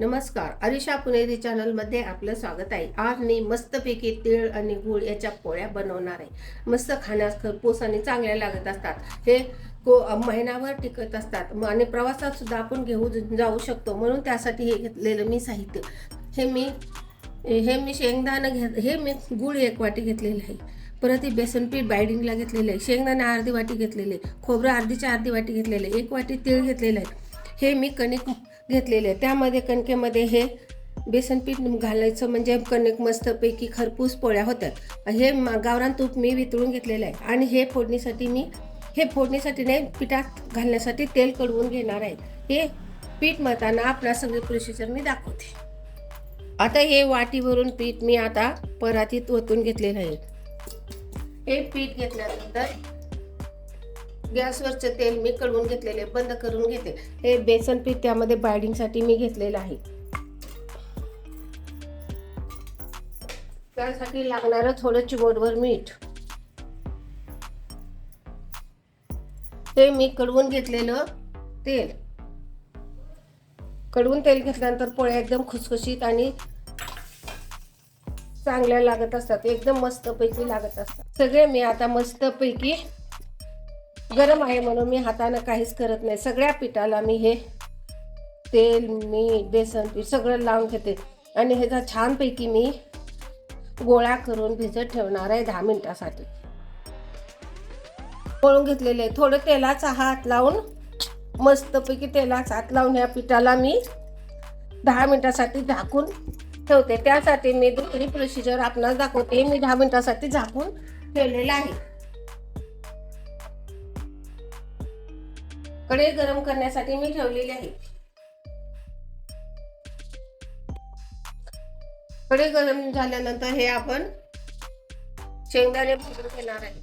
नमस्कार अरिशा पुणेरी चॅनलमध्ये आपलं स्वागत आहे. आज मी मस्तपैकी तीळ आणि गूळ याच्या पोळ्या बनवणार आहे. मस्त खाण्यास खरपूस आणि चांगल्या लागत असतात. हे को महिनाभर टिकत असतात. आणि प्रवासात सुद्धा आपण घेऊ जाऊ शकतो. म्हणून त्यासाठी हे घेतलेलं मी साहित्य. हे मी हे मी शेंगदाणं घेत हे मी गूळ एक वाटी घेतलेलं आहे. परत हे बेसन पीठ बायडिंगला घेतलेलं आहे. शेंगदाणे अर्धी वाटी घेतलेले आहे. खोबरं अर्धीच्या अर्धी वाटी घेतलेलं आहे. एक वाटी तीळ घेतलेलं आहे. हे मी कणिक घेतलेले. आहे त्यामध्ये कणकेमध्ये हे बेसन पीठ घालायचं म्हणजे कणिक मस्तपैकी खरपूस पोळ्या होतात. हे मा- गावरान तूप मी वितळून घेतलेलं आहे. आणि हे फोडणीसाठी मी हे फोडणीसाठी नाही पिठात घालण्यासाठी तेल कडवून घेणार आहे. हे पीठ मळताना आपला सगळे प्रोसिजर मी दाखवते. आता हे वाटीवरून पीठ मी आता परातीत ओतून घेतलेलं आहे. हे पीठ घेतल्यानंतर गॅसवरचे तेल मी कळवून घेतलेले बंद करून घेते. हे बेसन पीठ त्यामध्ये बायडिंगसाठी मी घेतलेलं आहे. त्यासाठी लागणारं थोडं चिमोटभर मीठ. हे मी कडवून घेतलेलं तेल. कडवून तेल घेतल्यानंतर पोळ्या एकदम खुसखुशीत आणि चांगल्या लागत असतात. एकदम मस्तपैकी लागत असतात. सगळे मी आता मस्तपैकी गरम आहे म्हणून मी हातानं काहीच करत नाही. सगळ्या पिठाला मी हे तेल मीठ बेसन पीठ सगळं लावून घेते. आणि ह्याचा छानपैकी मी गोळा करून भिजत ठेवणार आहे दहा मिनिटासाठी. पळून घेतलेले आहे. थोडं तेलाचा हात लावून मस्तपैकी तेलाचा हात लावून ह्या पिठाला मी दहा मिनिटासाठी झाकून ठेवते. त्यासाठी मी दुसरी प्रोसिजर आपणास दाखवते. मी दहा मिनिटासाठी झाकून ठेवलेलं आहे. कढई गरम करण्यासाठी मी ठेवलेली आहे. कढई गरम झाल्यानंतर हे आपण शेंगदाणे भाजून घेणार आहे.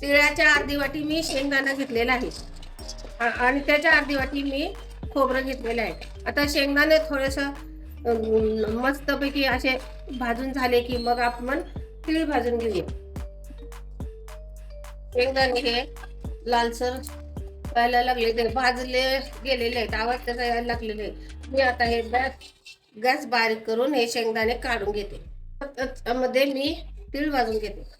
तिळाच्या अर्धी वाटी मी शेंगदाणा घेतलेला आहे. आणि त्याच्या अर्धी वाटी मी खोबरं घेतलेलं आहे. आता शेंगदाणे थोडस मस्तपैकी असे भाजून झाले की मग आपण तीळ भाजून घेऊया. शेंगदाणे हे लालसर व्हायला लागले ते भाजले गेलेले आहेत. आवाज त्याचा यायला लागलेले आहे. मी आता हे गॅस गॅस बारीक करून हे शेंगदाणे काढून घेते. मध्ये मी तीळ भाजून घेते.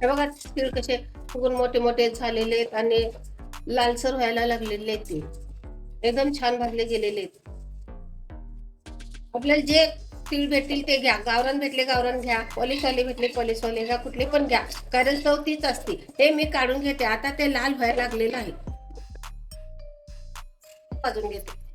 हे बघा तीळ कसे फुगून मोठे मोठे झालेले आहेत आणि लालसर व्हायला लागलेले आहेत ते. एकदम छान भाजले गेलेले आहेत. आपल्याला जे तीळ भेटतील ते घ्या. गावरण भेटले गावरण घ्या. पॉलिशवाले भेटले पॉलिशवाले घ्या. कुठले पण घ्या. कारण चव तीच असते. हे मी काढून घेते. आता ते लाल व्हायला लागलेलं आहे. भाजून घेते.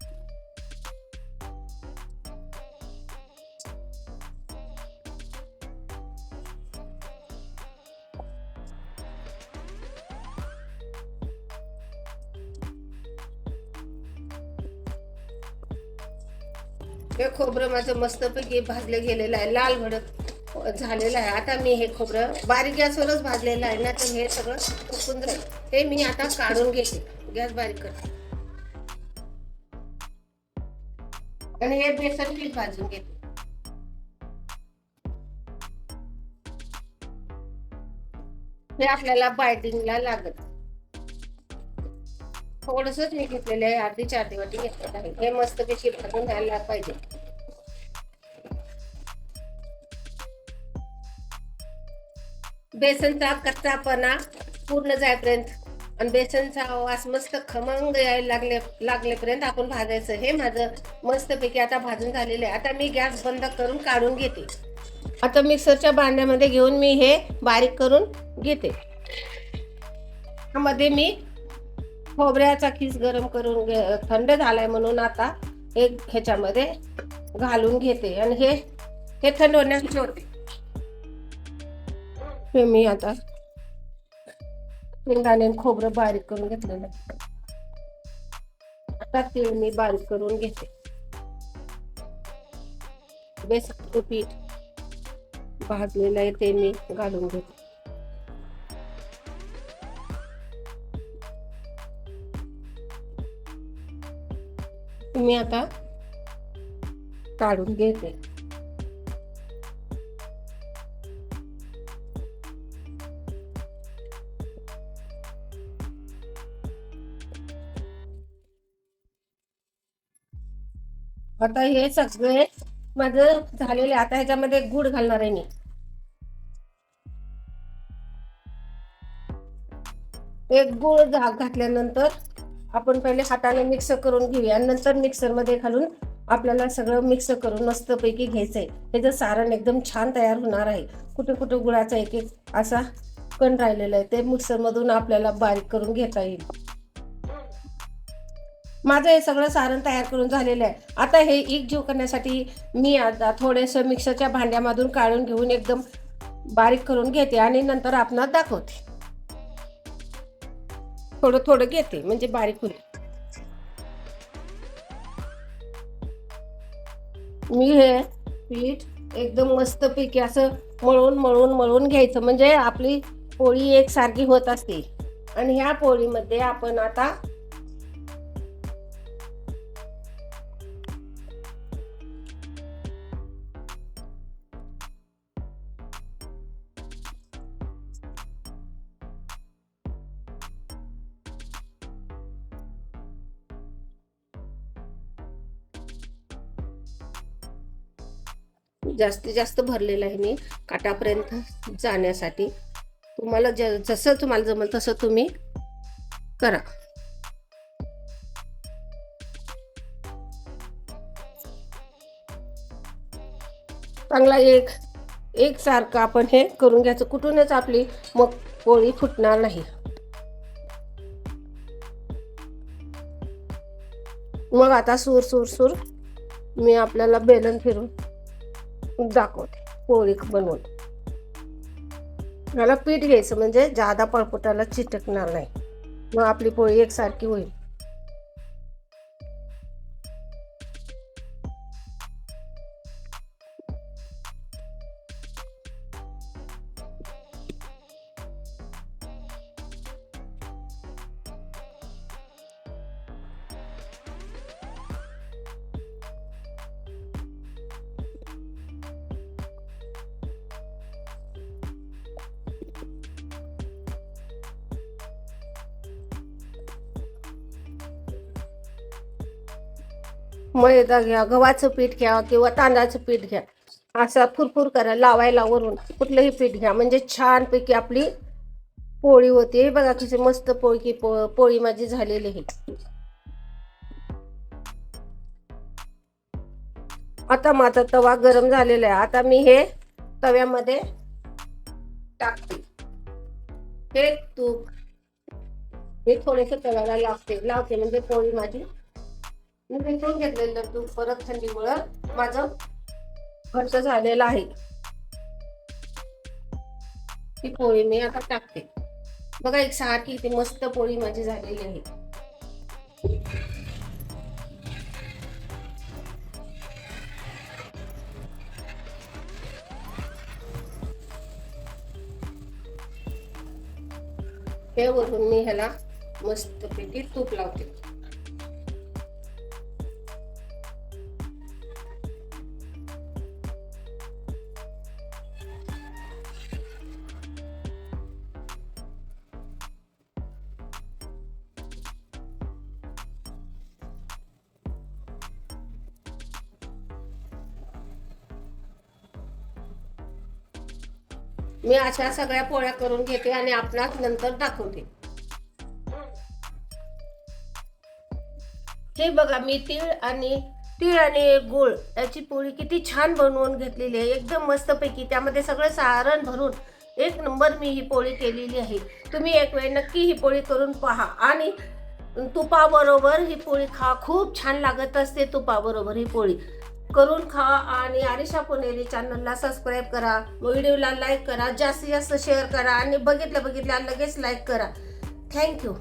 हे खोबरं माझं मस्तपैकी भाजलं गेलेलं आहे. लाल भडक झालेलं आहे. आता मी हे खोबरं बारीक गॅसवरच भाजलेलं आहे ना तर हे सगळं फुकून जाईल हे मी आता काढून घेते. गॅस बारीक करते आणि हे बेसन पीठ भाजून घेते. हे आपल्याला बायटिंगला लागत. थोडस मी घेतलेले आहे अर्धी चार दिवटी घेतलेलं आहे. हे मस्त पैकी भाजून घ्यायला पाहिजे. बेसनचा कच्चापणा पूर्ण जायपर्यंत आणि बेसनचा वास मस्त खमंग यायला लागले लागलेपर्यंत आपण भाजायचं. हे माझं मस्तपैकी आता भाजून झालेलं आहे. आता मी गॅस बंद करून काढून घेते. आता मिक्सरच्या भांड्यामध्ये घेऊन मी हे बारीक करून घेते. मध्ये मी खोबऱ्याचा खीस गरम करून घे- थंड झालाय म्हणून आता एक ह्याच्यामध्ये घालून घेते. आणि हे हे थंड होण्यास ठेवते हे मी आता शेंगदाणे खोबरं बारीक करून घेतलेलं आता तीळ मी बारीक करून घेते. बेसन पीठ भाजलेलं आहे ते मी घालून घेते. मी आता काढून घेते. आता हे सगळे माझं झालेले आता ह्याच्यामध्ये गुड घालणार आहे मी. एक गुळ घातल्यानंतर आपण पहिले हाताने मिक्स करून घेऊया. नंतर मिक्सरमध्ये घालून आपल्याला सगळं मिक्स करून मस्तपैकी घ्यायचं आहे त्याचं सारण एकदम छान तयार होणार आहे. कुठे कुठे गुळाचा एक एक असा कण राहिलेला आहे ते मिक्सरमधून आपल्याला बारीक करून घेता येईल. माझं हे सगळं सारण तयार करून झालेलं आहे. आता हे एक जीव करण्यासाठी मी आता थोडेसं मिक्सरच्या भांड्यामधून काढून घेऊन एकदम बारीक करून घेते आणि नंतर आपणात दाखवते. थोडं थोडं घेते म्हणजे बारीक होईल. मी हे पीठ एकदम मस्तपैकी असं मळून मळून मळून घ्यायचं. म्हणजे आपली पोळी एकसारखी होत असते. आणि ह्या पोळीमध्ये आपण आता जास्तीत जास्त भरलेलं आहे मी काटापर्यंत जाण्यासाठी. तुम्हाला ज जसं तुम्हाला जमल तसं तुम्ही करा. चांगला एक एकसारखं आपण हे करून घ्यायचं. कुठूनच आपली मग पोळी फुटणार नाही. मग आता सूर सूर सूर मी आपल्याला बेलन फिरून दाखवते. पोळी बनवून. याला पीठ घ्यायचं म्हणजे जादा पळपुटाला चिटकणार नाही. मग आपली पोळी एकसारखी होईल. मैदा घ्या गव्हाचं पीठ घ्या किंवा तांदळाचं पीठ घ्या. असा फुरफुर करा लावायला वरून. कुठलंही पीठ घ्या. म्हणजे छानपैकी आपली पोळी होते. हे बघा कशी मस्त पोळकी पो पोळी माझी झालेली आहे. आता माझा तवा गरम झालेला आहे. आता मी हे तव्यामध्ये टाकते. हे तूप. हे थोडेसे तव्याला लावते. लावते. म्हणजे पोळी माझी मी विकून घेतलेलं तूप परत थंडीमुळं. माझं घट्ट झालेलं आहे. ती पोळी मी आता टाकते. बघा एक सारखी ती मस्त पोळी माझी झालेली आहे. हे वरून मी ह्याला मस्तपैकी तूप लावते. मी अशा सगळ्या पोळ्या करून घेते आणि आपणास नंतर दाखवते. हे बघा मी तीळ आणि तीळ आणि गुळ याची पोळी किती छान बनवून घेतलेली आहे. एकदम मस्तपैकी त्यामध्ये सगळं सारण भरून एक नंबर मी ही पोळी केलेली आहे. तुम्ही एक वेळ नक्की ही पोळी करून पहा आणि तुपाबरोबर ही पोळी खा. खूप छान लागत असते तुपाबरोबर ही पोळी. करून खा आणि आरिशा पुणेरी चॅनलला सबस्क्राईब करा. व्हिडिओला लाईक करा. जास्तीत जास्त शेअर करा आणि बघितल्या बघितल्या लगेच लाईक करा. थँक्यू